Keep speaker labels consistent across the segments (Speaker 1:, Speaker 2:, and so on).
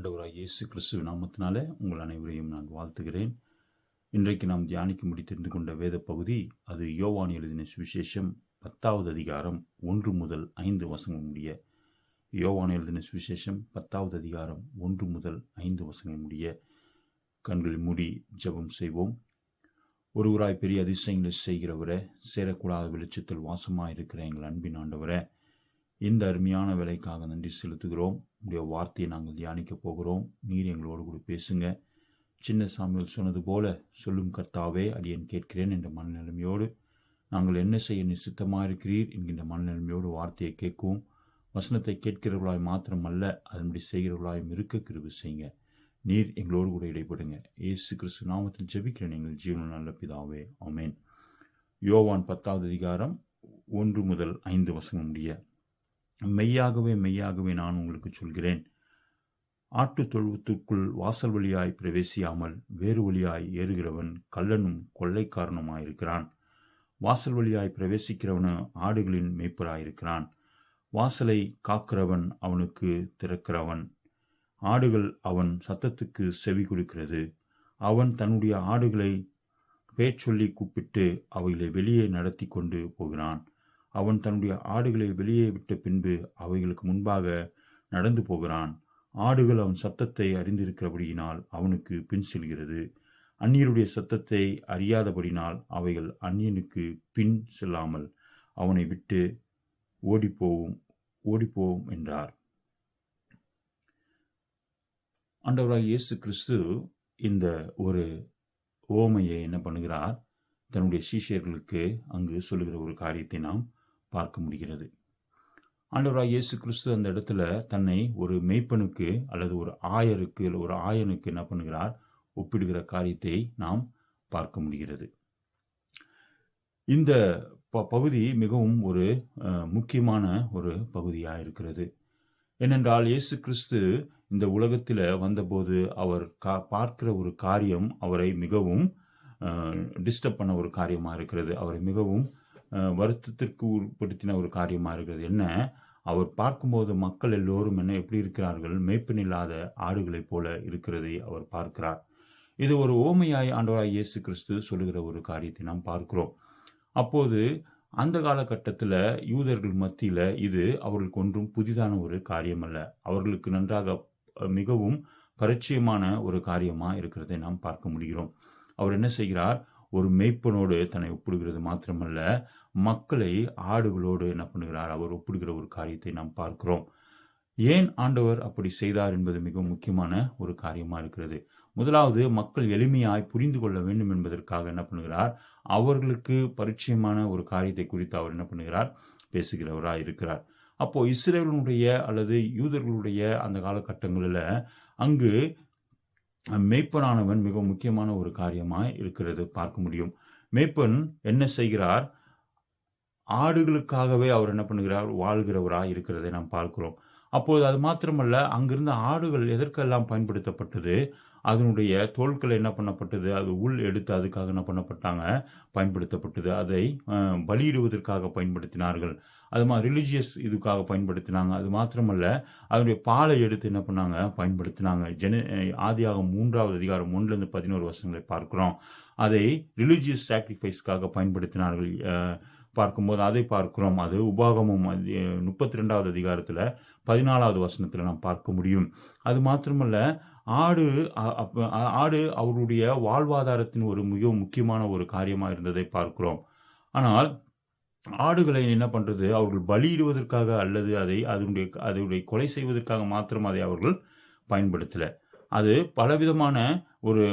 Speaker 1: ஆண்டவராக இயேசு கிறிஸ்துவ நாமத்தினால உங்கள் அனைவரையும் நான் வாழ்த்துகிறேன். இன்றைக்கு நாம் தியானிக்கும்படி தெரிந்து கொண்ட வேத பகுதி அது யோவான் எழுதின சுவிசேஷம் பத்தாவது அதிகாரம் ஒன்று முதல் ஐந்து வசங்கள் முடிய யோவான் எழுதின சுவிசேஷம் பத்தாவது அதிகாரம் ஒன்று முதல் ஐந்து வசங்கள் முடிய கண்களை மூடி ஜெபம் செய்வோம். ஒருவராய் பெரிய அதிசயங்களை செய்கிறவரை சேரக்கூடாத வெளிச்சத்தில் வாசமாக இருக்கிற எங்கள் அன்பின் ஆண்டவரை இந்த அருமையான வேலைக்காக நன்றி செலுத்துகிறோம். உடைய வார்த்தையை நாங்கள் தியானிக்க போகிறோம். நீர் எங்களோடு கூட பேசுங்க. சின்ன சாமியில் சொன்னது போல சொல்லும் கர்த்தாவே அடியன் கேட்கிறேன் என்ற மனநிலைமையோடு நாங்கள் என்ன செய்ய நிச்சித்தமாக இருக்கிறீர் என்கின்ற மனநிலைமையோடு வார்த்தையை கேட்கவும் வசனத்தை கேட்கிறவர்களாய் மாத்திரமல்ல அதன்படி செய்கிறவர்களாயும் இருக்க கிருவு செய்யுங்க. நீர் எங்களோடு கூட இடைப்படுங்க இயேசு கிறிஸ்து நாமத்தில் ஜெபிக்கிறேன். எங்கள் ஜீவன நல்ல பிதாவே. ஆமேன். யோவான் பத்தாவது அதிகாரம் ஒன்று முதல் ஐந்து வசனம் முடிய மெய்யாகவே மெய்யாகவே நான் உங்களுக்கு சொல்கிறேன். ஆட்டு தொழுவத்திற்குள் வாசல் வழியாய் பிரவேசியாமல் வேறு வழியாய் ஏறுகிறவன் கள்ளனும் கொள்ளைக்காரனுமாயிருக்கிறான். வாசல் வழியாய் பிரவேசிக்கிறவனு ஆடுகளின் மேய்ப்பராயிருக்கிறான். வாசலை காக்கிறவன் அவனுக்கு திறக்கிறவன். ஆடுகள் அவன் சத்தத்துக்கு செவி கொடுக்கிறது. அவன் தன்னுடைய ஆடுகளை பேச்சொல்லி கூப்பிட்டு அவைகளை வெளியே நடத்தி கொண்டு போகிறான். அவன் தன்னுடைய ஆடுகளை வெளியே விட்ட பின்பு அவைகளுக்கு முன்பாக நடந்து போகிறான். ஆடுகள் அவன் சத்தத்தை அறிந்திருக்கிறபடியினால் அவனுக்கு பின் செல்கிறது. அந்நியருடைய சத்தத்தை அறியாதபடினால் அவைகள் அந்நியனுக்கு பின் செல்லாமல் அவனை விட்டு ஓடிப்போவும் ஓடிப்போவோம் என்றார். ஆண்டவராக இயேசு கிறிஸ்து இந்த ஒரு ஓமையை என்ன பண்ணுகிறார்? தன்னுடைய சீஷர்களுக்கு அங்கு சொல்லுகிற ஒரு காரியத்தை நாம் பார்க்க முடிகிறது. ஆண்டவராக இயேசு கிறிஸ்து அந்த இடத்துல தன்னை ஒரு மெய்ப்பனுக்கு அல்லது ஒரு ஆயருக்கு இல்லை ஒரு ஆயனுக்கு என்ன பண்ணுகிறார்? ஒப்பிடுகிற காரியத்தை நாம் பார்க்க முடிகிறது. இந்த ப பகுதி மிகவும் ஒரு முக்கியமான ஒரு பகுதியாக இருக்கிறது. ஏனென்றால் இயேசு கிறிஸ்து இந்த உலகத்தில் வந்தபோது அவர் கா பார்க்கிற ஒரு காரியம் அவரை மிகவும் டிஸ்டர்ப் பண்ண ஒரு காரியமாக இருக்கிறது. அவரை மிகவும் வருத்தத்திற்கு உட்படுத்தின ஒரு காரியமாக இருக்கிறது. என்ன? அவர் பார்க்கும்போது மக்கள் எல்லோரும் என்ன எப்படி இருக்கிறார்கள்? மேய்ப்பன் இல்லாத ஆடுகளைப் போல இருக்கிறதை அவர் பார்க்கிறார். இது ஒரு ஓமையாய் ஆண்டவராய் இயேசு கிறிஸ்து சொல்லுகிற ஒரு காரியத்தை நாம் பார்க்கிறோம். அப்போது அந்த காலகட்டத்தில் யூதர்கள் மத்தியில் இது அவர்களுக்கு ஒன்றும் புதிதான ஒரு காரியம் அல்ல அவர்களுக்கு நன்றாக மிகவும் பரிச்சயமான ஒரு காரியமாக இருக்கிறதை நாம் பார்க்க முடிகிறோம். அவர் என்ன செய்கிறார்? ஒரு மெய்ப்பனோடு தன்னை ஒப்பிடுகிறது மாத்திரமல்ல மக்களை ஆடுகளோடு என்ன பண்ணுகிறார்? அவர் ஒப்பிடுகிற ஒரு காரியத்தை நாம் பார்க்கிறோம். ஏன் ஆண்டவர் அப்படி செய்தார் என்பது மிக முக்கியமான ஒரு காரியமாக இருக்கிறது. முதலாவது மக்கள் எளிமையாய் புரிந்து கொள்ள வேண்டும் என்பதற்காக என்ன பண்ணுகிறார்? அவர்களுக்கு பரிச்சயமான ஒரு காரியத்தை குறித்து அவர் என்ன பண்ணுகிறார்? பேசுகிறவராக இருக்கிறார். அப்போ இஸ்ரேலுடைய அல்லது யூதர்களுடைய அந்த காலகட்டங்களில் அங்கு மேய்ப்பனானவன் மிக முக்கியமான ஒரு காரியமாக இருக்கிறது பார்க்க முடியும். மேய்ப்பன் என்ன செய்கிறார்? ஆடுகளுக்காகவே அவர் என்ன பண்ணுகிறார்? வாழ்கிறவராக இருக்கிறதை நாம் பார்க்கிறோம். அப்போது அது மாத்திரமல்ல அங்கிருந்த ஆடுகள் எதற்கெல்லாம் பயன்படுத்தப்பட்டது? அதனுடைய தோள்கள் என்ன பண்ணப்பட்டது? அது உள் எடுத்து அதுக்காக என்ன பண்ணப்பட்டாங்க? பயன்படுத்தப்பட்டது. அதை பலியிடுவதற்காக பயன்படுத்தினார்கள். அது மாதிரி ரிலீஜியஸ் இதுக்காக பயன்படுத்தினாங்க. அது மாத்திரமல்ல அதனுடைய பாலை எடுத்து என்ன பண்ணாங்க? பயன்படுத்தினாங்க. ஜென ஆதியாக மூன்றாவது அதிகாரம் ஒன்றுலேருந்து பதினோரு வருஷங்களை பார்க்குறோம். அதை ரிலீஜியஸ் சாக்ரிஃபைஸ்க்காக பயன்படுத்தினார்கள். பார்க்கும்போது அதை பார்க்கிறோம். அது உபாகமும் முப்பத்தி ரெண்டாவது அதிகாரத்தில் பதினாலாவது வசனத்தில் நாம் பார்க்க முடியும். அது மாத்திரமல்ல ஆடு ஆடு அவருடைய வாழ்வாதாரத்தின் ஒரு மிக முக்கியமான ஒரு காரியமாக இருந்ததை பார்க்கிறோம். ஆனால் ஆடுகளை என்ன பண்ணுறது அவர்கள் பலியிடுவதற்காக அல்லது அதை அதனுடைய அதனுடைய கொலை செய்வதற்காக மாத்திரம் அதை அவர்கள் பயன்படுத்தலை. அது பலவிதமான ஒரு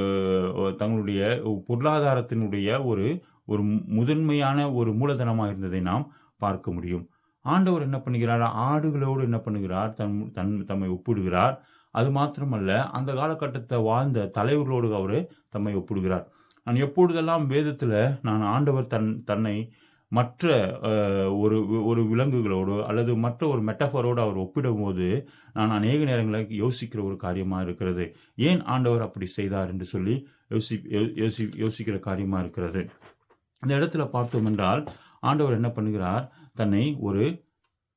Speaker 1: தங்களுடைய பொருளாதாரத்தினுடைய ஒரு ஒரு முதன்மையான ஒரு மூலதனமாக இருந்ததை நாம் பார்க்க முடியும். ஆண்டவர் என்ன பண்ணுகிறார்? ஆடுகளோடு என்ன பண்ணுகிறார்? தன் தன் தம்மை ஒப்பிடுகிறார். அது மாத்திரமல்ல அந்த காலகட்டத்தை வாழ்ந்த தலைவர்களோடு அவர் தம்மை ஒப்பிடுகிறார். நான் எப்பொழுதெல்லாம் வேதத்தில் நான் ஆண்டவர் தன் தன்னை மற்ற ஒரு ஒரு விலங்குகளோடு அல்லது மற்ற ஒரு மெட்டஃபரோடு அவர் ஒப்பிடும்போது நான் அநேக நேரங்களில் யோசிக்கிற ஒரு காரியமாக இருக்கிறது. ஏன் ஆண்டவர் அப்படி செய்தார் என்று சொல்லி யோசி யோ- யோசி யோசிக்கிற காரியமாக இருக்கிறது. இந்த இடத்துல பார்த்தோம் என்றால் ஆண்டவர் என்ன பண்ணுகிறார்? தன்னை ஒரு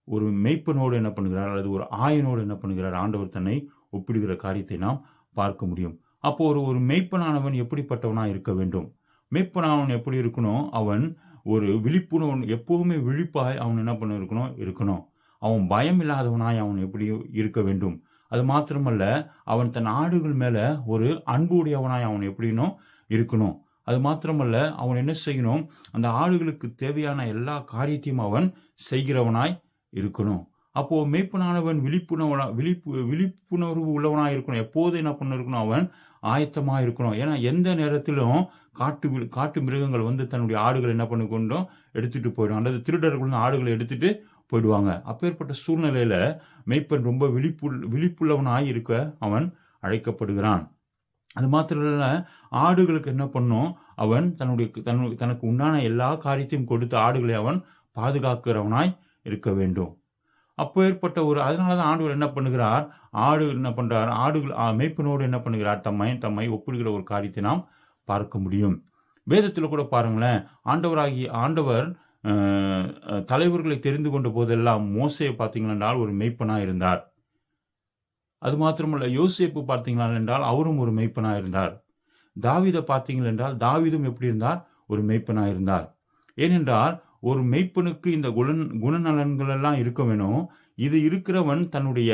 Speaker 1: ஒரு மெய்ப்பனோடு என்ன பண்ணுகிறார்? அல்லது ஒரு ஆயனோடு என்ன பண்ணுகிறார்? ஆண்டவர் தன்னை ஒப்பிடுகிற காரியத்தை நாம் பார்க்க முடியும். அப்போ ஒரு ஒரு மெய்ப்பனானவன் எப்படிப்பட்டவனா இருக்க வேண்டும்? மெய்ப்பனானவன் எப்படி இருக்கணும்? அவன் ஒரு விழிப்புணர்வு எப்பவுமே விழிப்பாய் அவன் என்ன பண்ண இருக்கணும்? இருக்கணும். அவன் பயம் இல்லாதவனாய் அவன் எப்படி இருக்க வேண்டும்? அது மாத்திரமல்ல அவன் தன் ஆடுகள் மேல ஒரு அன்பு உடையவனாய் அவன் எப்படினும் இருக்கணும். அது மாத்திரமல்ல அவன் என்ன செய்யணும்? அந்த ஆடுகளுக்கு தேவையான எல்லா காரியத்தையும் அவன் செய்கிறவனாய் இருக்கணும். அப்போ மெய்ப்பனானவன் விழிப்புணர்வு விழிப்பு விழிப்புணர்வு உள்ளவனாய் இருக்கணும். எப்போது என்ன பண்ண இருக்கணும் அவன் ஆயத்தமாக இருக்கணும். ஏன்னா எந்த நேரத்திலும் காட்டு காட்டு மிருகங்கள் வந்து தன்னுடைய ஆடுகளை என்ன பண்ணி கொண்டும் எடுத்துகிட்டு போயிடும். அல்லது திருடர்கள் ஆடுகளை எடுத்துட்டு போயிடுவாங்க. அப்பேற்பட்ட சூழ்நிலையில் மெய்ப்பன் ரொம்ப விழிப்பு விழிப்புள்ளவனாய் இருக்க அவன் அழைக்கப்படுகிறான். அது மாத்திரம் இல்லை ஆடுகளுக்கு என்ன பண்ணும் அவன் தன்னுடைய தன் தனக்கு உண்டான எல்லா காரியத்தையும் கொடுத்து ஆடுகளை அவன் பாதுகாக்கிறவனாய் இருக்க வேண்டும். அப்போ ஏற்பட்ட ஒரு அதனால தான் ஆண்டவர் என்ன பண்ணுகிறார்? ஆடு என்ன பண்ணுறார் ஆடுகள் மெய்ப்பனோடு என்ன பண்ணுகிறார்? தம்மை தம்மை ஒப்பிடுகிற ஒரு காரியத்தை நாம் பார்க்க முடியும். வேதத்தில் கூட பாருங்களேன் ஆண்டவராகி ஆண்டவர் தலைவர்களை தெரிந்து கொண்ட போதெல்லாம் மோசையை பார்த்தீங்களென்றால் ஒரு மெய்ப்பனாக இருந்தார். அது மாத்திரமல்ல யோசிப்பு பார்த்தீங்களா என்றால் அவரும் ஒரு மெய்ப்பனாக இருந்தார். தாவிதை பார்த்தீங்கள் என்றால் எப்படி இருந்தார்? ஒரு மெய்ப்பனாக இருந்தார். ஏனென்றால் ஒரு மெய்ப்பனுக்கு இந்த குண குணநலன்கள் எல்லாம் இருக்க வேணும். இது இருக்கிறவன் தன்னுடைய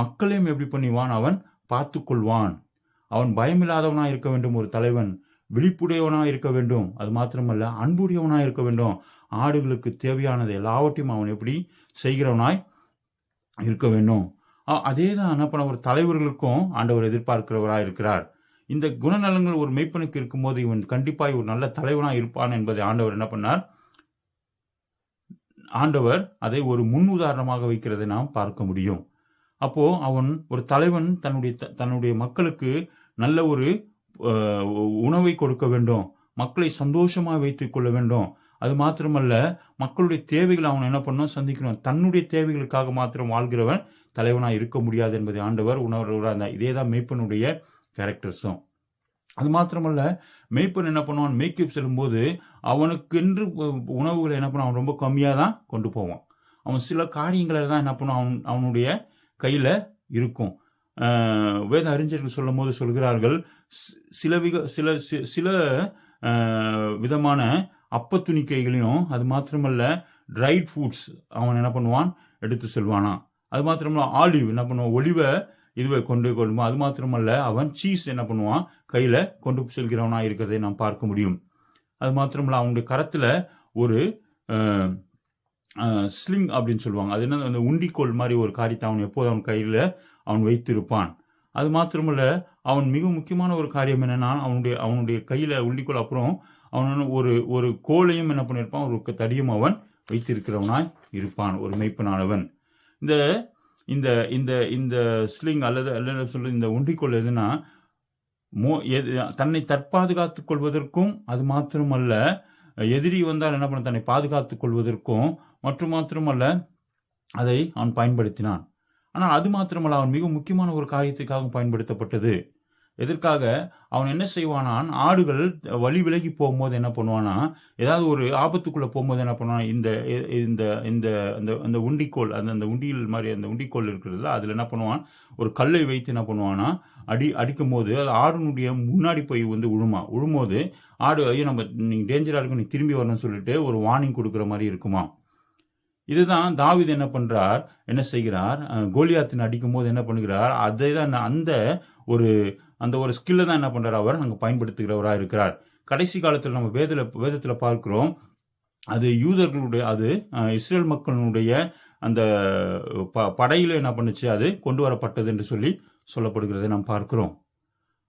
Speaker 1: மக்களையும் எப்படி பண்ணிவான்? அவன் பார்த்து கொள்வான் அவன் பயமில்லாதவனா இருக்க வேண்டும் ஒரு தலைவன். விழிப்புடையவனா இருக்க வேண்டும். அது மாத்திரமல்ல அன்புடையவனா இருக்க வேண்டும். ஆடுகளுக்கு தேவையானது எல்லாவற்றையும் அவன் எப்படி செய்கிறவனாய் இருக்க வேண்டும். அதே தான் என்ன பண்ண ஒரு தலைவர்களுக்கும் ஆண்டவர் எதிர்பார்க்கிறவராக இருக்கிறார். இந்த குணநலங்கள் ஒரு மெய்ப்பனுக்கு இருக்கும்போது இவன் கண்டிப்பாக ஒரு நல்ல தலைவனாக இருப்பான் என்பதை ஆண்டவர் என்ன பண்ணார்? ஆண்டவர் அதை ஒரு முன் உதாரணமாக வைக்கிறதை நாம் பார்க்க முடியும். அப்போ அவன் ஒரு தலைவன் தன்னுடைய த- தன்னுடைய மக்களுக்கு நல்ல ஒரு உணவை கொடுக்க வேண்டும். மக்களை சந்தோஷமாக வைத்துக் கொள்ள வேண்டும். அது மாத்திரமல்ல மக்களுடைய தேவைகளை அவன் என்ன பண்ணணும்? சந்திக்கணும். தன்னுடைய தேவைகளுக்காக மாத்திரம் வாழ்கிறவன் தலைவனாக இருக்க முடியாது என்பதை ஆண்டவர் உணர்வுறார் இதே தான் மெய்ப்பனுடைய கேரக்டர்ஸும் அது மாத்திரமல்ல மெய்ப்பன் என்ன பண்ணுவான்? மேய்க்கப் செல்லும்போது அவனுக்கென்று உணவுகளை என்ன பண்ணுவான்? அவன் ரொம்ப கம்மியாக தான் கொண்டு போவான். அவன் சில காரியங்களை தான் என்ன பண்ணுவான்? அவன் அவனுடைய கையில் இருக்கும். வேத அறிஞர்கள் சொல்லும் போது சொல்கிறார்கள் சில விக சில சில விதமான அப்ப துணிக்கைகளையும் அது மாத்திரமல்ல ட்ரைட் ஃபுட்ஸ் அவன் என்ன பண்ணுவான்? எடுத்து செல்வானா. அது மாத்திரமல்ல ஆலிவ் என்ன பண்ணுவான்? ஒளிவை இதுவை கொண்டு கொள்ளுமா? அது மாத்திரமல்ல அவன் சீஸ் என்ன பண்ணுவான்? கையில் கொண்டு செல்கிறவனா இருக்கிறதை நாம் பார்க்க முடியும். அது மாத்திரமில்ல அவனுடைய கரத்தில் ஒரு ஸ்லிங் அப்படின்னு சொல்லுவாங்க. அது என்ன அந்த உண்டிக்கோல் மாதிரி ஒரு காரியத்தை அவன் எப்போதும் அவன் கையில் அவன் வைத்திருப்பான். அது மாத்திரமல்ல அவன் மிக முக்கியமான ஒரு காரியம் என்னன்னா அவனுடைய அவனுடைய கையில் உண்டிக்கோள் அப்புறம் அவன் ஒரு ஒரு கோலையும் என்ன பண்ணியிருப்பான்? ஒரு தடியும் அவன் வைத்திருக்கிறவனாய் இருப்பான். ஒரு மெய்ப்பனானவன். இந்த இந்த இந்த இந்த ஸ்லிங் அல்லது அல்லது சொல்ல இந்த உண்டிக்கோல் எதுனா மோ எது தன்னை தற்பாதுகாத்துக் கொள்வதற்கும் அது மாத்திரமல்ல எதிரி வந்தால் என்ன பண்ண தன்னை பாதுகாத்துக் கொள்வதற்கும் மற்றும் மாத்திரமல்ல அதை அவன் பயன்படுத்தினான். ஆனால் அது மாத்திரமல்ல அவன் மிக முக்கியமான ஒரு காரியத்துக்காக பயன்படுத்தப்பட்டது. எதற்காக? அவன் என்ன செய்வானான்? ஆடுகள் வழி விலகி போகும்போது என்ன பண்ணுவானா? ஏதாவது ஒரு ஆபத்துக்குள்ளே போகும்போது என்ன பண்ணுவான்? இந்த இந்த இந்த அந்த அந்த உண்டிக்கோல் அந்த அந்த உண்டியல் மாதிரி அந்த உண்டிக்கோல் இருக்கிறதுல அதில் என்ன பண்ணுவான்? ஒரு கல்லை வைத்து என்ன பண்ணுவானா? அடி அடிக்கும் போது அது ஆடுனுடைய முன்னாடி போய் வந்து உழுமா. உழும்போது ஆடு ஐயோ நம்ம நீங்கள் டேஞ்சராக இருக்கும் நீ திரும்பி வரணும்னு சொல்லிட்டு ஒரு வார்னிங் கொடுக்குற மாதிரி இருக்குமா? இதுதான் தாவீது என்ன பண்ணுறார் என்ன செய்கிறார்? கோலியாத்தின் அடிக்கும் போது என்ன பண்ணுகிறார்? அதை தான் அந்த ஒரு அந்த ஒரு ஸ்கில்லை தான் என்ன பண்ணுறார் அவர்? அங்கே பயன்படுத்துகிறவராக இருக்கிறார். கடைசி காலத்தில் நம்ம வேதத்தில் வேதத்தில் பார்க்குறோம் அது யூதர்களுடைய அது இஸ்ரேல் மக்களுடைய அந்த ப- படையில் என்ன பண்ணுச்சு? அது கொண்டு வரப்பட்டது என்று சொல்லி சொல்லப்படுகிறதை நாம் பார்க்கிறோம்.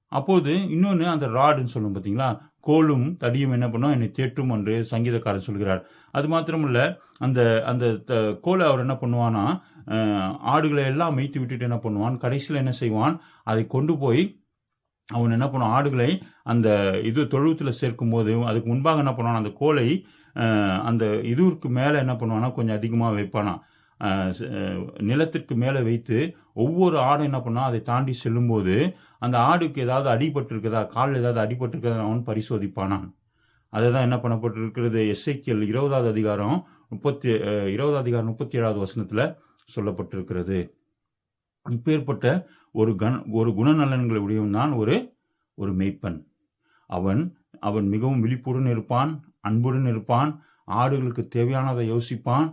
Speaker 1: அப்போது இன்னொன்று அந்த ராடுன்னு சொல்லும் பார்த்தீங்களா கோலும் தடியும் என்ன பண்ணும்? என்னை தேற்றும் என்று சங்கீதக்காரர் சொல்கிறார். அது மாத்திரமல்ல அந்த அந்த த- கோலை அவர் என்ன பண்ணுவானா ஆடுகளை எல்லாம் மேய்த்து விட்டுட்டு என்ன பண்ணுவான்? கடைசியில் என்ன செய்வான்? அதை கொண்டு போய் அவன் என்ன பண்ணுவான்? ஆடுகளை அந்த இது தொழுவத்தில் சேர்க்கும் போது அதுக்கு முன்பாக என்ன பண்ணுவான்? அந்த கோலை அந்த இதுவுக்கு மேலே என்ன பண்ணுவானா கொஞ்சம் அதிகமாக வைப்பானா நிலத்திற்கு மேலே வைத்து ஒவ்வொரு ஆடும் என்ன பண்ணால் அதை தாண்டி செல்லும்போது அந்த ஆடுக்கு ஏதாவது அடிபட்டிருக்குதா காலில் கால் ஏதாவது அடிபட்டு அவன் பரிசோதிப்பானான். அதை தான் என்ன பண்ணப்பட்டிருக்கிறது? எஸ்ஐக்கியல் இருபதாவது அதிகாரம் முப்பத்தி இருபதாவது அதிகாரம் முப்பத்தி ஏழாவது வசனத்தில் சொல்லப்பட்டிருக்கிறது. இப்பேற்பட்ட ஒரு கண் ஒரு குணநலன்களை உடையவன் தான் ஒரு ஒரு மெய்ப்பன். அவன் அவன் மிகவும் விழிப்புடன் இருப்பான் அன்புடன் இருப்பான் ஆடுகளுக்கு தேவையானதை யோசிப்பான்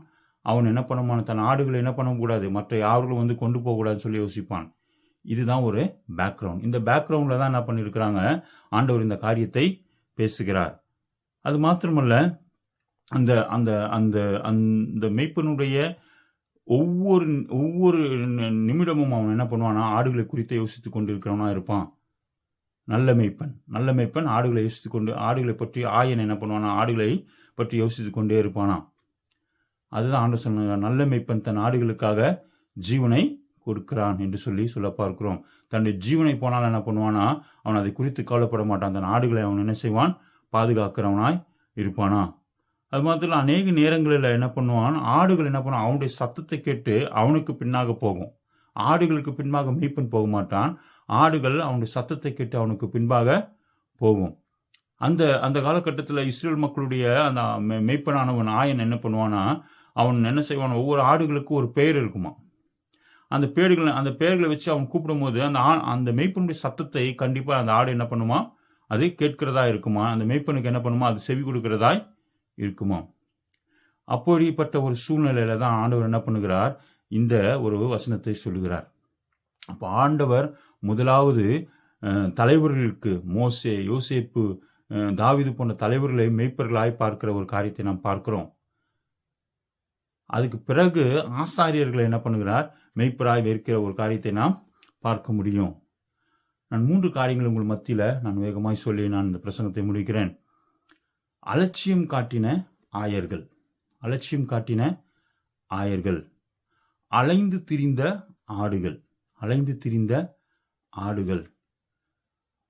Speaker 1: அவன் என்ன பண்ணமான தன் ஆடுகளை என்ன பண்ணக்கூடாது? மற்ற யார்களும் வந்து கொண்டு போகக்கூடாதுன்னு சொல்லி யோசிப்பான். இதுதான் ஒரு பேக்ரவுண்ட் இந்த பேக்ரவுண்டில் தான் என்ன பண்ணியிருக்கிறாங்க? ஆண்டவர் இந்த காரியத்தை பேசுகிறார். அது மாத்திரமல்ல அந்த அந்த அந்த அந்த மெய்ப்பனுடைய ஒவ்வொரு ஒவ்வொரு நிமிடமும் அவன் என்ன பண்ணுவானா ஆடுகளை குறித்து கொண்டு கொண்டிருக்கிறவனா இருப்பான். நல்ல மெய்ப்பன். நல்ல மெய்ப்பன் ஆடுகளை யோசித்து கொண்டு ஆடுகளை பற்றி ஆயன் என்ன பண்ணுவானா ஆடுகளை பற்றி யோசித்து கொண்டே இருப்பானா அதுதான் ஆண்டு சொன்ன நல்ல மெய்ப்பன் தன் ஆடுகளுக்காக ஜீவனை கொடுக்கிறான் என்று சொல்லி சொல்ல பார்க்கிறோம். தன்னுடைய ஜீவனை போனால் என்ன பண்ணுவானா அவன் அதை குறித்து கவலைப்பட மாட்டான். தன் ஆடுகளை அவன் என்ன செய்வான்? பாதுகாக்கிறவனாய் இருப்பானா? அது மாத்திரம் அநேக நேரங்களில் என்ன பண்ணுவான் ஆடுகள் என்ன பண்ணுவான் அவனுடைய சத்தத்தை கேட்டு அவனுக்கு பின்னாக போகும். ஆடுகளுக்கு பின்பாக மெய்ப்பன் போக மாட்டான். ஆடுகள் அவனுடைய சத்தத்தை கேட்டு அவனுக்கு பின்பாக போகும். அந்த அந்த காலகட்டத்தில் இஸ்ரேல் மக்களுடைய அந்த மெ- மெய்ப்பனானவன் ஆயன் என்ன பண்ணுவானா அவன் என்ன செய்வான்? ஒவ்வொரு ஆடுகளுக்கும் ஒரு பெயர் இருக்குமா? அந்த பேர்களை அந்த பெயர்களை வச்சு அவன் கூப்பிடும் போது அந்த ஆ அந்த மெய்ப்பனுடைய சத்தத்தை கண்டிப்பாக அந்த ஆடு என்ன பண்ணுமா? அது கேட்கிறதா இருக்குமா? அந்த மெய்ப்பனுக்கு என்ன பண்ணுமா? அது செவி கொடுக்கிறதாய் இருக்குமா? அப்படிப்பட்ட ஒரு சூழ்நிலையில தான் ஆண்டவர் என்ன பண்ணுகிறார்? இந்த ஒரு வசனத்தை சொல்லுகிறார். அப்போ ஆண்டவர் முதலாவது தலைவர்களுக்கு மோசே யோசேப்பு தாவிது போன்ற தலைவர்களை மெய்ப்பர்களாய் பார்க்கிற ஒரு காரியத்தை நாம் பார்க்கிறோம். அதுக்கு பிறகு ஆசாரியர்களை என்ன பண்ணுகிறார்? மெய்ப்பராய் வெறுக்கிற ஒரு காரியத்தை நாம் பார்க்க முடியும். நான் மூன்று காரியங்கள் உங்கள் மத்தியில் நான் வேகமாய் சொல்லி நான் இந்த பிரசங்கத்தை முடிக்கிறேன். அலட்சியம் காட்டின ஆயர்கள். அலட்சியம் காட்டின ஆயர்கள். அலைந்து திரிந்த ஆடுகள். அலைந்து திரிந்த ஆடுகள்.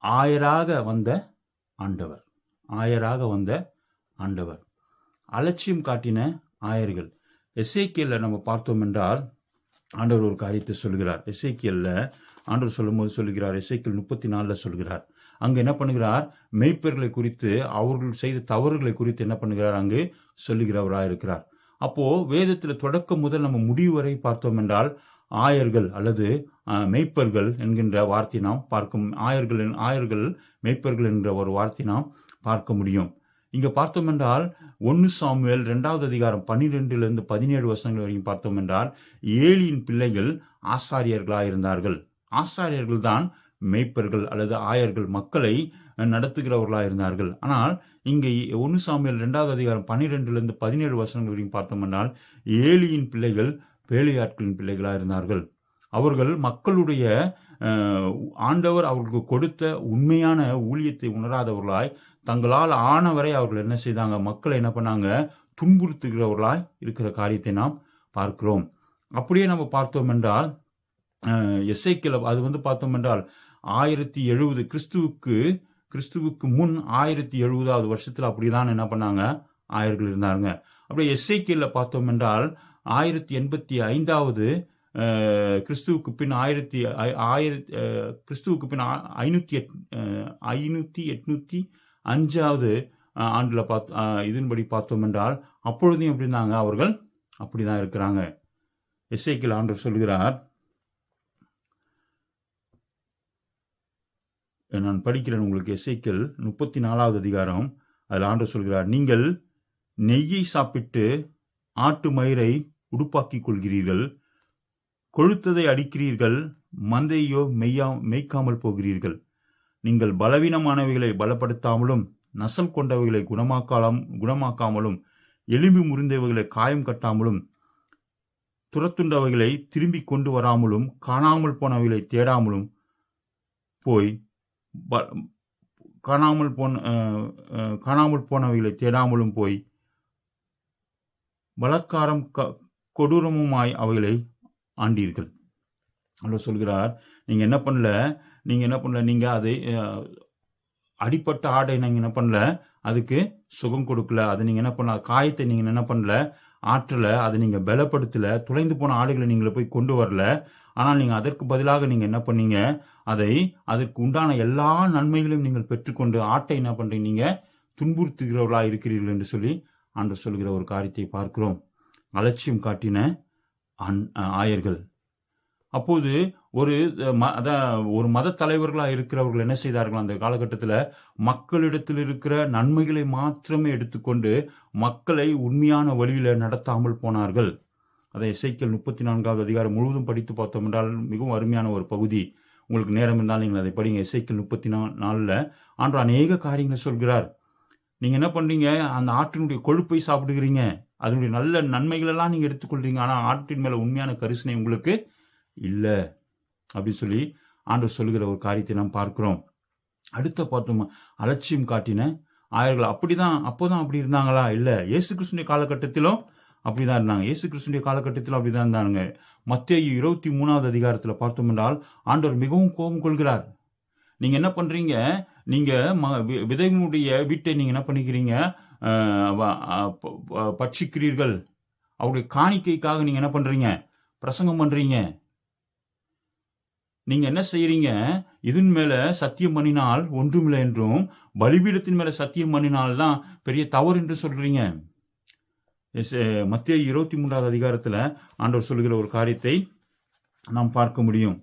Speaker 1: ஆயராக வந்த ஆண்டவர். ஆயராக வந்த ஆண்டவர். அலட்சியம் காட்டின ஆயர்கள். எஸ்ஐக்கியல்ல நம்ம பார்த்தோம் என்றால் ஆண்டவர் ஒரு காரியத்தை சொல்கிறார் எஸ்ஐக்கியல்ல ஆண்டவர் சொல்லும்போது சொல்கிறார் எஸ்ஐக்கியல் முப்பத்தி நாலில் சொல்கிறார் அங்கே என்ன பண்ணுகிறார்? மெய்ப்பர்களை குறித்து அவர்கள் செய்த தவறுகளை குறித்து என்ன பண்ணுகிறார்? அங்கு சொல்லுகிறவராக இருக்கிறார். அப்போ வேதத்தில் தொடக்கம் முதல் நம்ம முடிவு வரை பார்த்தோம் என்றால் ஆயர்கள் அல்லது மெய்ப்பர்கள் என்கின்ற வார்த்தை நாம் பார்க்கும் ஆயர்கள் ஆயர்கள் மெய்ப்பர்கள் என்கிற ஒரு வார்த்தை நாம் பார்க்க முடியும். இங்க பார்த்தோம் என்றால் ஒன்னு சாமுவேல் இரண்டாவது அதிகாரம் பன்னிரெண்டிலிருந்து பதினேழு வருஷங்கள் வரைக்கும் பார்த்தோம் என்றால் ஏலியின் பிள்ளைகள் ஆசாரியர்களாக இருந்தார்கள். ஆசாரியர்கள் தான் மெய்ப்பர்கள் அல்லது ஆயர்கள் மக்களை நடத்துகிறவர்களாக இருந்தார்கள். ஆனால் இங்கே ஒன்னு சாமியல் இரண்டாவது அதிகாரம் பன்னிரெண்டுலேருந்து பதினேழு வருஷங்கள் வரைக்கும் பார்த்தோம் என்றால் ஏலியின் பிள்ளைகள் பேலியாட்களின் பிள்ளைகளாக இருந்தார்கள். அவர்கள் மக்களுடைய ஆண்டவர் அவர்களுக்கு கொடுத்த உண்மையான ஊழியத்தை உணராதவர்களாய் தங்களால் ஆனவரை அவர்கள் என்ன செய்தாங்க? மக்களை என்ன பண்ணாங்க? துன்புறுத்துகிறவர்களாய் இருக்கிற காரியத்தை நாம் பார்க்கிறோம். அப்படியே நம்ம பார்த்தோம் என்றால் எஸ்ஐக்கில் அது வந்து பார்த்தோம் என்றால் ஆயிரத்தி எழுபது கிறிஸ்துவுக்கு கிறிஸ்துவுக்கு முன் ஆயிரத்தி எழுபதாவது வருஷத்தில் அப்படி தான் என்ன பண்ணாங்க? ஆயர்கள் இருந்தாங்க அப்படியே எஸ்ஐக்கியில் பார்த்தோம் என்றால் ஆயிரத்தி எண்பத்தி ஐந்தாவது கிறிஸ்துவுக்கு பின் ஆயிரத்தி ஐ- ஆயிரத்தி கிறிஸ்துவுக்கு பின் ஐநூற்றி எட் ஐநூற்றி எட்நூற்றி அஞ்சாவது ஆண்டில் பார்த்து இதன்படி பார்த்தோம் என்றால் அப்பொழுதையும் எப்படி இருந்தாங்க அவர்கள் அப்படிதான் இருக்கிறாங்க. எஸ்ஐக்கில் ஆண்டவர் சொல்கிறார் நான் படிக்கிறேன் உங்களுக்கு எஸ்ஐக்கில் முப்பத்தி நாலாவது அதிகாரம். அதில் ஆண்டவர் சொல்கிறார் நீங்கள் நெய்யை சாப்பிட்டு ஆட்டு மயிரை உடுப்பாக்கிக் கொள்கிறீர்கள் கொழுத்ததை அடிக்கிறீர்கள் மந்தையோ மெய்யா மெய்க்காமல் போகிறீர்கள். நீங்கள் பலவீனமானவைகளை பலப்படுத்தாமலும் நசல் கொண்டவைகளை குணமாக்காலம் குணமாக்காமலும் எலும்பி முறிந்தவைகளை காயம் கட்டாமலும் துரத்துண்டவைகளை திரும்பி கொண்டு வராமலும் காணாமல் போனவைகளை தேடாமலும் போய் ப- காணாமல் போன காணாமல் போனவைகளை தேடாமலும் போய் பலாத்காரம் க- கொடூரமுமாய் அவைகளை ஆண்டீர்கள். அவர் சொல்கிறார் நீங்கள் என்ன பண்ணல? நீங்கள் என்ன பண்ணல? நீங்கள் அதை அடிப்பட்ட ஆடை நீங்கள் என்ன பண்ணல? அதுக்கு சுகம் கொடுக்கல. அதை நீங்கள் என்ன பண்ணல? காயத்தை நீங்கள் என்ன பண்ணல? ஆற்றல அதை நீங்கள் பலப்படுத்தலை. துளைந்து போன ஆடுகளை நீங்கள் போய் கொண்டு வரல. ஆனால் நீங்கள் அதற்கு பதிலாக நீங்கள் என்ன பண்ணீங்க? அதை அதற்கு உண்டான எல்லா நன்மைகளையும் நீங்கள் பெற்றுக்கொண்டு ஆட்டை என்ன பண்ணுறீங்க நீங்கள் துன்புறுத்துகிறவர்களா இருக்கிறீர்கள் என்று சொல்லி அன்று சொல்கிற ஒரு காரியத்தை பார்க்கிறோம். அலட்சியம் காட்டின அன் ஆயர்கள். அப்போது ஒரு ம- அதான் ஒரு மத தலைவர்களா இருக்கிறவர்கள் என்ன செய்தார்கள்? அந்த காலகட்டத்தில் மக்களிடத்தில் இருக்கிற நன்மைகளை மாத்திரமே எடுத்துக்கொண்டு மக்களை உண்மையான வழியில நடத்தாமல் போனார்கள். அதை இசைக்கல் முப்பத்தி நான்காவது அதிகாரம் முழுவதும் படித்து பார்த்தோம் என்றால் மிகவும் அருமையான ஒரு பகுதி. உங்களுக்கு நேரம் இருந்தால் நீங்கள் அதை படிங்க. இசைக்கல் முப்பத்தி நா நாலில் ஆண்டு அநேக காரியங்களை சொல்கிறார். நீங்க என்ன பண்றீங்க? அந்த ஆற்றினுடைய கொழுப்பை சாப்பிடுகிறீங்க. அதனுடைய நல்ல நன்மைகளெல்லாம் நீங்கள் நீங்க எடுத்துக்கொள்றீங்க. ஆனா மேலே மேல உண்மையான கரிசனை உங்களுக்கு இல்லை. அப்படின்னு சொல்லி ஆண்டவர் சொல்லுகிற ஒரு காரியத்தை நாம் பார்க்கிறோம். அடுத்த பார்த்தோம் அலட்சியம் காட்டின ஆயர்கள் அப்படிதான் அப்போதான் அப்படி இருந்தாங்களா? இல்ல இயேசு கிருஷ்ணுடைய காலகட்டத்திலும் அப்படிதான் இருந்தாங்க. இயேசு கிறிஸ்துடைய காலகட்டத்திலும் அப்படிதான் இருந்தாங்க மத்திய இருபத்தி மூணாவது அதிகாரத்தில் பார்த்தோம் என்றால் ஆண்டவர் மிகவும் கோபம் கொள்கிறார். நீங்க என்ன பண்றீங்க? நீங்க வி- விதைகளுடைய வீட்டை நீங்க என்ன பண்ணிக்கிறீங்க? பட்சிக்கிறீர்கள். அவருடைய காணிக்கைக்காக நீங்க என்ன பண்றீங்க? பிரசங்கம் பண்றீங்க. நீங்க என்ன செய்யறீங்க இதன் மேல சத்தியம் பண்ணினால் ஒன்றுமில்லை என்றும் பலிபீடத்தின் மேல சத்தியம் பண்ணினால் தான் பெரிய தவறு என்று சொல்றீங்க. மத்திய இருபத்தி மூன்றாவது அதிகாரத்துல ஆண்டவர் சொல்லுகிற ஒரு காரியத்தை நாம் பார்க்க முடியும்.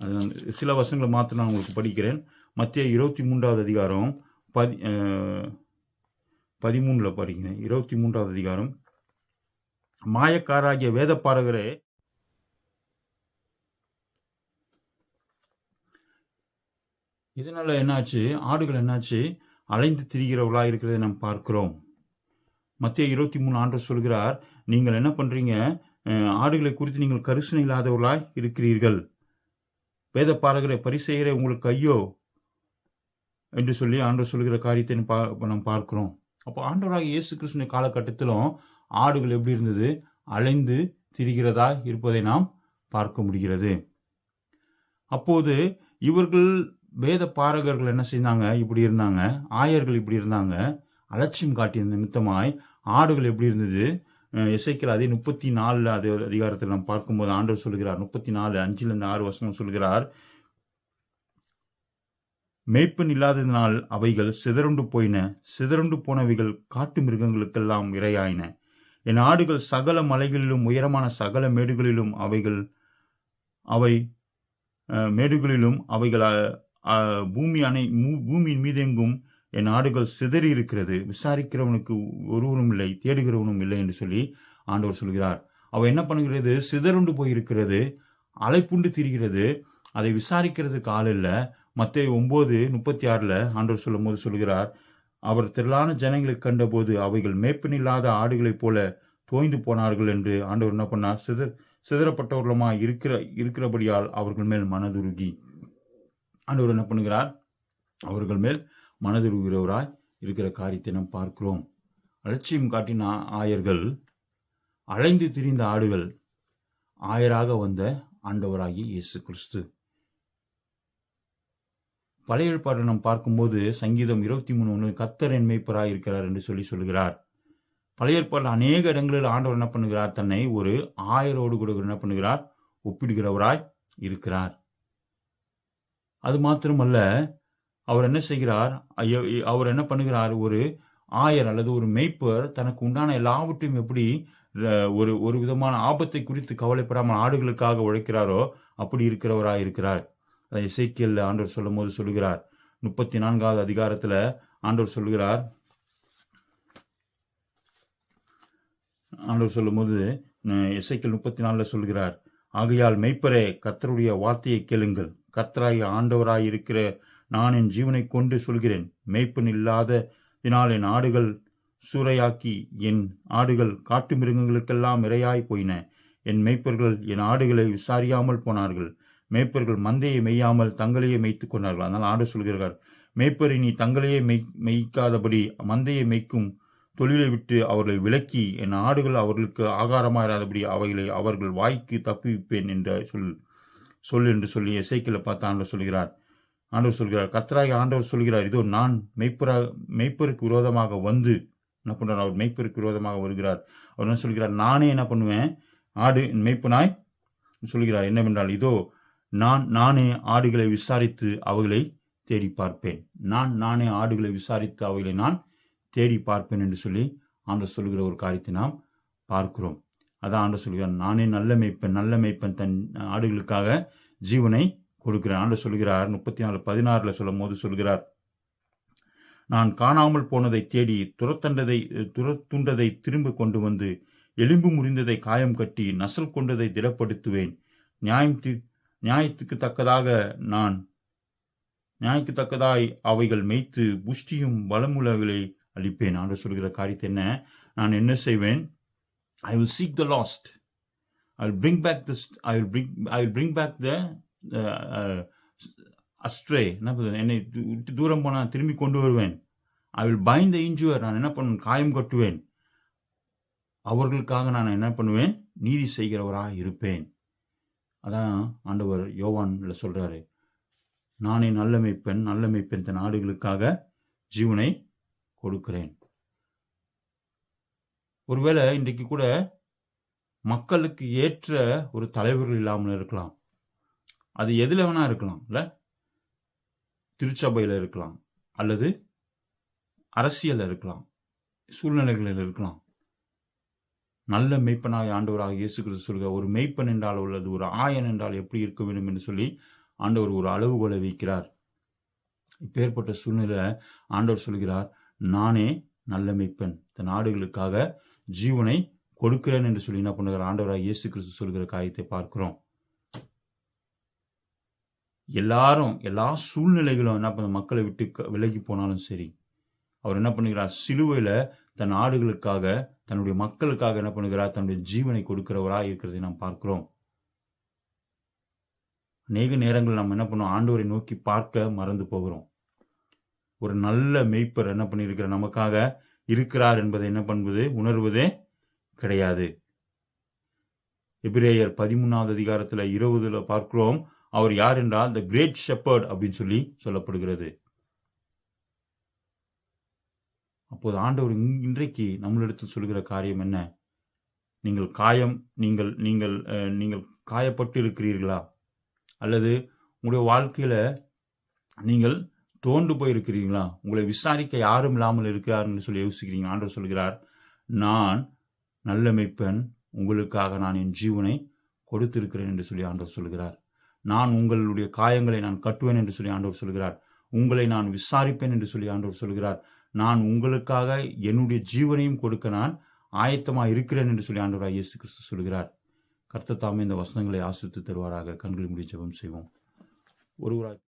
Speaker 1: அது சில வசங்களை மாத்திரம் நான் உங்களுக்கு படிக்கிறேன். மத்திய இருபத்தி மூன்றாவது அதிகாரம் பதி பதிமூணில் பதிமூணுல படிக்கிறேன். இருபத்தி மூன்றாவது அதிகாரம். மாயக்காராகிய வேதப்பாடகரே இதனால் என்னாச்சு? ஆடுகள் என்னாச்சு? அலைந்து திரிகிறவர்களாக இருக்கிறதை நாம் பார்க்கிறோம். மத்திய இருபத்தி மூணு ஆண்டு சொல்கிறார் நீங்கள் என்ன பண்ணுறீங்க ஆடுகளை குறித்து நீங்கள் கரிசனை இல்லாதவர்களாய் இருக்கிறீர்கள். வேத பாடகரை பரிசெய்கிற உங்களுக்கு ஐயோ என்று சொல்லி ஆண்டவர் சொல்கிற காரியத்தை நாம் பா- நாம் பார்க்கிறோம். அப்போ ஆண்டவராக இயேசு கிருஷ்ண காலகட்டத்திலும் ஆடுகள் எப்படி இருந்தது? அலைந்து திரிகிறதா இருப்பதை நாம் பார்க்க முடிகிறது. அப்போது இவர்கள் வேத பாரகர்கள் என்ன செய்தாங்க? இப்படி இருந்தாங்க. ஆயர்கள் இப்படி இருந்தாங்க. அலட்சியம் காட்டிய நிமித்தமாய் ஆடுகள் எப்படி இருந்தது? எசைக்கில் அதே முப்பத்தி நாலுல அது அதிகாரத்தில் நாம் பார்க்கும்போது ஆண்டவர் சொல்கிறார் முப்பத்தி நாலு அஞ்சிலிருந்து ஆறு வருஷம் சொல்கிறார் மேய்ப்பன் இல்லாததினால் அவைகள் சிதறுண்டு போயின. சிதறுண்டு போனவைகள் காட்டு மிருகங்களுக்கெல்லாம் இரையாயின. என் ஆடுகள் சகல மலைகளிலும் உயரமான சகல மேடுகளிலும் அவைகள் அவை மேடுகளிலும் அவைகள் பூமி அணை மூ- பூமியின் மீதெங்கும் என் ஆடுகள் சிதறி இருக்கிறது. விசாரிக்கிறவனுக்கு ஒருவனும் இல்லை தேடுகிறவனும் இல்லை என்று சொல்லி ஆண்டவர் சொல்கிறார். அவ என்ன பண்ணுகிறது? சிதறுண்டு போயிருக்கிறது அலைப்புண்டு திரிகிறது. அதை விசாரிக்கிறதுக்கு ஆள் இல்லை. மத்திய ஒன்பது முப்பத்தி ஆறில் ஆண்டவர் சொல்லும் போது சொல்கிறார் அவர் திரளான ஜனங்களை கண்டபோது அவைகள் மேப்பினில்லாத ஆடுகளைப் போல தோய்ந்து போனார்கள் என்று ஆண்டவர் என்ன பண்ணார்? சிதற சிதறப்பட்டவர்களுமா இருக்கிற இருக்கிறபடியால் அவர்கள் மேல் மனதுருகி. ஆண்டவர் என்ன பண்ணுகிறார்? அவர்கள் மேல் மனதுருகிறவராய் இருக்கிற காரியத்தை நாம் பார்க்கிறோம். அலட்சியம் காட்டின ஆயர்கள் அலைந்து திரிந்த ஆடுகள் ஆயராக வந்த ஆண்டவராகிய இயேசு கிறிஸ்து. பழைய ஏற்பாடு நாம் பார்க்கும்போது சங்கீதம் இருபத்தி மூணு ஒன்று கத்தர் என் இருக்கிறார் என்று சொல்லி சொல்கிறார் பழைய ஏற்பாட்டில் அநேக இடங்களில் ஆண்டவர் என்ன பண்ணுகிறார்? தன்னை ஒரு ஆயரோடு கூட என்ன பண்ணுகிறார்? ஒப்பிடுகிறவராய் இருக்கிறார். அது மாத்திரமல்ல அவர் என்ன செய்கிறார்? அவர் என்ன பண்ணுகிறார்? ஒரு ஆயர் அல்லது ஒரு மெய்ப்பர் தனக்கு உண்டான எல்லாவற்றையும் எப்படி ஒரு ஒரு விதமான ஆபத்தை குறித்து கவலைப்படாமல் ஆடுகளுக்காக உழைக்கிறாரோ அப்படி இருக்கிறவராக இருக்கிறார். அதை இசைக்கியல் ஆண்டவர் சொல்லும் போது சொல்லுகிறார். முப்பத்தி நான்காவது அதிகாரத்துல ஆண்டவர் சொல்லுகிறார். ஆண்டவர் சொல்லும்போது இசைக்கல் முப்பத்தி நாலுல சொல்கிறார் ஆகையால் மெய்ப்பரே கத்தருடைய வார்த்தையை கேளுங்கள். கர்த்தராய் ஆண்டவராய் இருக்கிற நான் என் ஜீவனை கொண்டு சொல்கிறேன். மேய்ப்பன் இல்லாத தினால் என் ஆடுகள் சூறையாக்கி என் ஆடுகள் காட்டு மிருகங்களுக்கெல்லாம் இரையாய் போயின. என் மெய்ப்பர்கள் என் ஆடுகளை விசாரியாமல் போனார்கள். மேய்ப்பர்கள் மந்தையை மெய்யாமல் தங்களையே மெய்த்து கொண்டார்கள். அதனால் ஆடு சொல்கிறார் மேய்ப்பரை நீ தங்களையே மெய் மெய்க்காதபடி மந்தையை மெய்க்கும் தொழிலை விட்டு அவர்களை விலக்கி என் ஆடுகள் அவர்களுக்கு ஆகாரமாயிராதபடி அவைகளை அவர்கள் வாய்க்கு தப்புவிப்பேன் என்ற சொல் சொல் என்று சொல்லி இசைக்கில் பார்த்து ஆண்டவர் சொல்கிறார். ஆண்டவர் சொல்கிறார் கத்தராகி ஆண்டவர் சொல்கிறார் இதோ நான் மெய்ப்பரா மெய்ப்பருக்கு விரோதமாக வந்து என்ன பண்ணுறார் அவர் மெய்ப்பருக்கு விரோதமாக வருகிறார். அவர் என்ன சொல்கிறார்? நானே என்ன பண்ணுவேன்? ஆடு மெய்ப்பனாய்? சொல்கிறார். என்னவென்றால் இதோ நான் நானே ஆடுகளை விசாரித்து அவைகளை தேடி பார்ப்பேன். நான் நானே ஆடுகளை விசாரித்து அவைகளை நான் தேடி பார்ப்பேன் என்று சொல்லி ஆண்டவர் சொல்கிற ஒரு காரியத்தை நாம் பார்க்கிறோம். அதான் ஆண்டு சொல்கிறார் நானே நல்ல மேய்ப்பன் நல்ல தன் ஆடுகளுக்காக ஜீவனை கொடுக்கிறேன். ஆண்டு சொல்கிறார் முப்பத்தி நாலு பதினாறுல சொல்லும் போது சொல்கிறார் நான் காணாமல் போனதை தேடி துரத்தண்டதை துரத்துண்டதை திரும்ப கொண்டு வந்து எலும்பு முறிந்ததை காயம் கட்டி நசல் கொண்டதை திடப்படுத்துவேன். நியாயம் நியாயத்துக்கு தக்கதாக நான் நியாயக்கு தக்கதாய் அவைகள் மேய்த்து புஷ்டியும் பலமுள்ளவைகளை அளிப்பேன் ஆண்டு சொல்கிற காரியத்தை என்ன? நான் என்ன செய்வேன்? I will seek the last I bring back this. This I will bring I will bring back the ashtray என்ன என்னை விட்டு தூரம் போனால் திரும்பி கொண்டு வருவேன். ஐ வில் பைண்ட் த இன்ஜுவர் நான் என்ன பண்ணுவேன்? காயம் கட்டுவேன். அவர்களுக்காக நான் என்ன பண்ணுவேன்? நீதி செய்கிறவராக இருப்பேன். அதான் ஆண்டவர் யோவான்ல சொல்றாரு. நானே நல்ல மெய்ப்பெண் நல்ல மெய்ப்பெண் தன் ஆடுகளுக்காக ஜீவனை கொடுக்கிறேன். ஒருவேளை இன்றைக்கு கூட மக்களுக்கு ஏற்ற ஒரு தலைவர்கள் இல்லாமல் இருக்கலாம். அது எதுல வேணா இருக்கலாம் இல்ல? திருச்சபையில இருக்கலாம் அல்லது அரசியல்ல இருக்கலாம் சூழ்நிலைகளில் இருக்கலாம். நல்ல மெய்ப்பனாய் ஆண்டவராக இயேசு கிறிஸ்து சொல்கிற ஒரு மெய்ப்பன் என்றால் உள்ளது ஒரு ஆயன் என்றால் எப்படி இருக்க வேண்டும் என்று சொல்லி ஆண்டவர் ஒரு அளவுகோலை வைக்கிறார். இப்பேற்பட்ட சூழ்நிலை ஆண்டவர் சொல்கிறார் நானே நல்ல மெய்ப்பன். தன் ஆடுகளுக்காக ஜீவனை கொடுக்கிறேன் என்று சொல்லி என்ன பண்ணுகிறார்? ஆண்டவராக இயேசு கிறிஸ்து சொல்கிற காரியத்தை பார்க்கிறோம். எல்லாரும் எல்லா சூழ்நிலைகளும் என்ன பண்ண மக்களை விட்டு விலகி போனாலும் சரி. அவர் என்ன பண்ணுகிறார்? சிலுவையில தன் ஆடுகளுக்காக தன்னுடைய மக்களுக்காக என்ன பண்ணுகிறார்? தன்னுடைய ஜீவனை கொடுக்கிறவராக இருக்கிறதை நாம் பார்க்கிறோம். அநேக நேரங்கள் நம்ம என்ன பண்ணுவோம்? ஆண்டவரை நோக்கி பார்க்க மறந்து போகிறோம். ஒரு நல்ல மெய்ப்பர் என்ன பண்ணியிருக்கிற நமக்காக இருக்கிறார் என்பதை என்ன பண்ணுவது? உணர்வதே கிடையாது. எபிரேயர் பதிமூணாவது அதிகாரத்தில் இருபதுல பார்க்கிறோம் அவர் யார் என்றால் த கிரேட் ஷெப்பர்ட் அப்படின்னு சொல்லி சொல்லப்படுகிறது. அப்போது ஆண்டவர் இன்றைக்கு நம்மளிடத்தில் சொல்கிற காரியம் என்ன? நீங்கள் காயம் நீங்கள் நீங்கள் நீங்கள் காயப்பட்டு இருக்கிறீர்களா அல்லது உங்களுடைய வாழ்க்கையில் நீங்கள் தோண்டு போயிருக்கிறீங்களா? உங்களை விசாரிக்க யாரும் இல்லாமல் இருக்கிறார்னு சொல்லி யோசிக்கிறீங்க. ஆண்டவர் சொல்கிறார் நான் நல்ல மெய்ப்பன் உங்களுக்காக நான் என் ஜீவனை கொடுத்திருக்கிறேன் என்று சொல்லி ஆண்டவர் சொல்கிறார். நான் உங்களுடைய காயங்களை நான் கட்டுவேன் என்று சொல்லி ஆண்டவர் சொல்கிறார். உங்களை நான் விசாரிப்பேன் என்று சொல்லி ஆண்டவர் சொல்கிறார். நான் உங்களுக்காக என்னுடைய ஜீவனையும் கொடுக்க நான் ஆயத்தமாக இருக்கிறேன் என்று சொல்லி ஆண்டவராக இயேசு கிறிஸ்து சொல்கிறார். கர்த்த தாமே இந்த வசனங்களை ஆசிரித்து தருவாராக. கண்களை முடி ஜெபம் செய்வோம். ஒருவராய்